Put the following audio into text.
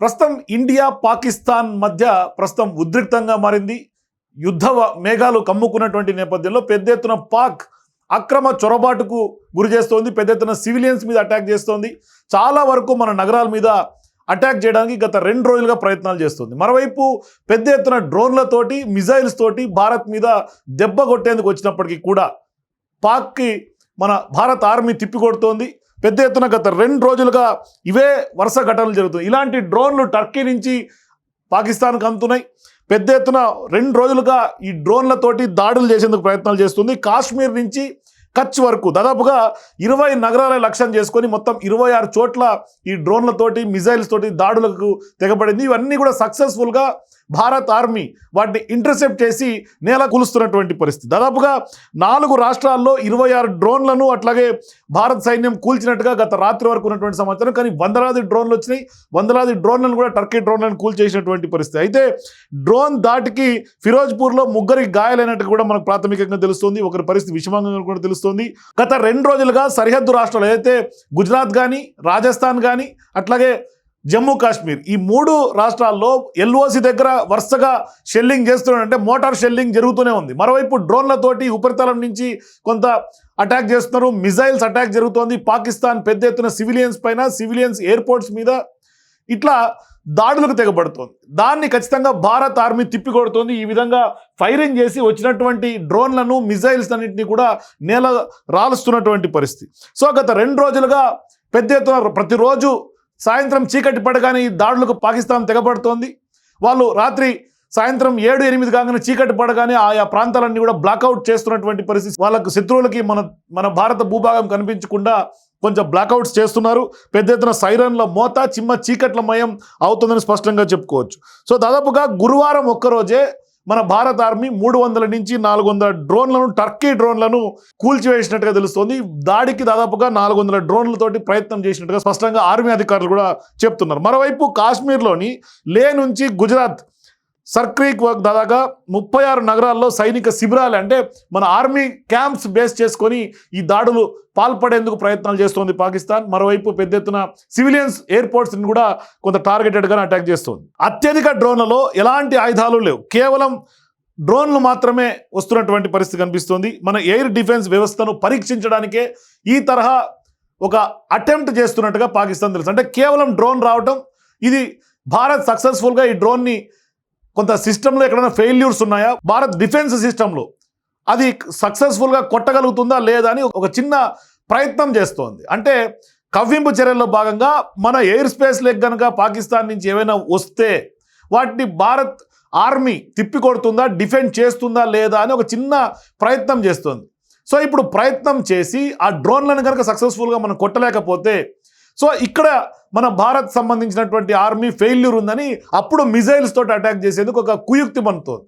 ప్రస్తుతం ఇండియా పాకిస్తాన్ మధ్య ప్రస్తుతం ఉద్రిక్తంగా మారింది. యుద్ధ మేఘాలు కమ్ముకున్నటువంటి నేపథ్యంలో పెద్ద ఎత్తున పాక్ అక్రమ చొరబాటుకు గురి చేస్తోంది. పెద్ద ఎత్తున సివిలియన్స్ మీద అటాక్ చేస్తోంది. చాలా వరకు మన నగరాల మీద అటాక్ చేయడానికి గత రెండు రోజులుగా ప్రయత్నాలు చేస్తుంది. మరోవైపు పెద్ద ఎత్తున డ్రోన్లతోటి మిజైల్స్ తోటి భారత్ మీద దెబ్బ కొట్టేందుకు వచ్చినప్పటికీ కూడా పాక్కి మన భారత ఆర్మీ తిప్పికొడుతోంది. పెద్ద ఎత్తున గత రెండు రోజులుగా ఇవే వరుస ఘటనలు జరుగుతుంది ఇలాంటి డ్రోన్లు టర్కీ నుంచి పాకిస్తాన్కి అందుతున్నాయి. పెద్ద ఎత్తున రెండు రోజులుగా ఈ డ్రోన్లతోటి దాడులు చేసేందుకు ప్రయత్నాలు చేస్తుంది. కాశ్మీర్ నుంచి కచ్ వరకు దాదాపుగా ఇరవై నగరాల లక్ష్యం చేసుకొని మొత్తం ఇరవై ఆరు చోట్ల ఈ డ్రోన్లతోటి మిజైల్స్ తోటి దాడులకు తెగబడింది. ఇవన్నీ కూడా సక్సెస్ఫుల్గా భారత్ ఆర్మీ వాటిని ఇంటర్సెప్ట్ చేసి నేల కూలుస్తున్నటువంటి పరిస్థితి. దాదాపుగా నాలుగు రాష్ట్రాల్లో ఇరవై ఆరు డ్రోన్లను అట్లాగే భారత సైన్యం కూల్చినట్టుగా గత రాత్రి వరకు ఉన్నటువంటి సమాచారం. కానీ వందలాది డ్రోన్లు వచ్చినాయి. వందలాది డ్రోన్లను కూడా టర్కీ డ్రోన్లను కూల్చేసినటువంటి పరిస్థితి. అయితే డ్రోన్ దాటికి ఫిరోజ్పూర్లో ముగ్గురికి గాయాలైనట్టు కూడా మనకు ప్రాథమికంగా తెలుస్తుంది. ఒకరి పరిస్థితి విషమంగా కూడా తెలుస్తుంది. గత రెండు రోజులుగా సరిహద్దు రాష్ట్రాలు ఏదైతే గుజరాత్ కానీ రాజస్థాన్ కానీ అట్లాగే జమ్మూ కాశ్మీర్. ఈ మూడు రాష్ట్రాల్లో ఎల్ఓసి దగ్గర వరుసగా షెల్లింగ్ చేస్తున్నారంటే మోటార్ షెల్లింగ్ జరుగుతూనే ఉంది. మరోవైపు డ్రోన్లతోటి ఉపరితలం నుంచి కొంత అటాక్ చేస్తున్నారు. మిజైల్స్ అటాక్ జరుగుతోంది. పాకిస్తాన్ పెద్ద ఎత్తున సివిలియన్స్ పైన సివిలియన్స్ ఎయిర్పోర్ట్స్ మీద ఇట్లా దాడులకు తెగబడుతోంది. దాన్ని ఖచ్చితంగా భారత్ ఆర్మీ తిప్పికొడుతోంది. ఈ విధంగా ఫైరింగ్ చేసి వచ్చినటువంటి డ్రోన్లను మిజైల్స్ అన్నింటినీ కూడా నేల రాలుస్తున్నటువంటి పరిస్థితి. సో గత రెండు రోజులుగా పెద్ద ఎత్తున ప్రతిరోజు సాయంత్రం చీకటి పడగానే ఈ దాడులకు పాకిస్తాన్ తెగబడుతోంది. వాళ్ళు రాత్రి సాయంత్రం ఏడు ఎనిమిది కాగానే చీకటి పడగానే ఆయా ప్రాంతాలన్నీ కూడా బ్లాక్అవుట్ చేస్తున్నటువంటి పరిస్థితి. వాళ్ళకు శత్రువులకి మన మన భారత భూభాగం కనిపించకుండా కొంచెం బ్లాక్అవుట్స్ చేస్తున్నారు. పెద్ద ఎత్తున సైరన్ల మోత చిమ్మ చీకట్ల మయం అవుతుందని స్పష్టంగా చెప్పుకోవచ్చు. సో దాదాపుగా గురువారం ఒక్కరోజే మన భారత ఆర్మీ మూడు వందల నుంచి నాలుగు వందల డ్రోన్లను టర్కీ డ్రోన్లను కూల్చివేసినట్టుగా తెలుస్తోంది. దాడికి దాదాపుగా నాలుగు వందల డ్రోన్లతోటి ప్రయత్నం చేసినట్టుగా స్పష్టంగా ఆర్మీ అధికారులు కూడా చెప్తున్నారు. మరోవైపు కాశ్మీర్లోని లే నుంచి గుజరాత్ సర్క్రీక్ వర్క్ దాదాగా ముప్పై ఆరు నగరాల్లో సైనిక శిబిరాలు అంటే మన ఆర్మీ క్యాంప్స్ బేస్ చేసుకొని ఈ దాడులు పాల్పడేందుకు ప్రయత్నాలు చేస్తోంది పాకిస్తాన్. మరోవైపు పెద్ద ఎత్తున సివిలియన్స్ ఎయిర్పోర్ట్స్ని కూడా కొంత టార్గెటెడ్గా అటాక్ చేస్తోంది. అత్యధిక డ్రోన్లలో ఎలాంటి ఆయుధాలు లేవు. కేవలం డ్రోన్లు మాత్రమే వస్తున్నటువంటి పరిస్థితి కనిపిస్తోంది. మన ఎయిర్ డిఫెన్స్ వ్యవస్థను పరీక్షించడానికే ఈ తరహా ఒక అటెంప్ట్ చేస్తున్నట్టుగా పాకిస్తాన్ తెలుసు. అంటే కేవలం డ్రోన్ రావటం ఇది భారత్ సక్సెస్ఫుల్గా ఈ డ్రోన్ని కొంత సిస్టంలో ఎక్కడైనా ఫెయిల్యూర్స్ ఉన్నాయా? భారత్ డిఫెన్స్ సిస్టంలో. అది సక్సెస్ఫుల్గా కొట్టగలుగుతుందా లేదా అని ఒక చిన్న ప్రయత్నం చేస్తోంది. అంటే కవ్వింపు చర్యల్లో భాగంగా మన ఎయిర్ స్పేస్ లెగ్ కనుక పాకిస్తాన్ నుంచి ఏమైనా వస్తే వాటిని భారత్ ఆర్మీ తిప్పికొడుతుందా డిఫెండ్ చేస్తుందా లేదా అని ఒక చిన్న ప్రయత్నం చేస్తుంది. సో ఇప్పుడు ప్రయత్నం చేసి ఆ డ్రోన్లను కనుక సక్సెస్ఫుల్గా మనం కొట్టలేకపోతే సో ఇక్కడ మన భారత్ సంబంధించినటువంటి ఆర్మీ ఫెయిల్యూర్ ఉందని అప్పుడు మిజైల్స్ తోటి అటాక్ చేసేందుకు ఒక కుయుక్తి పనుతోంది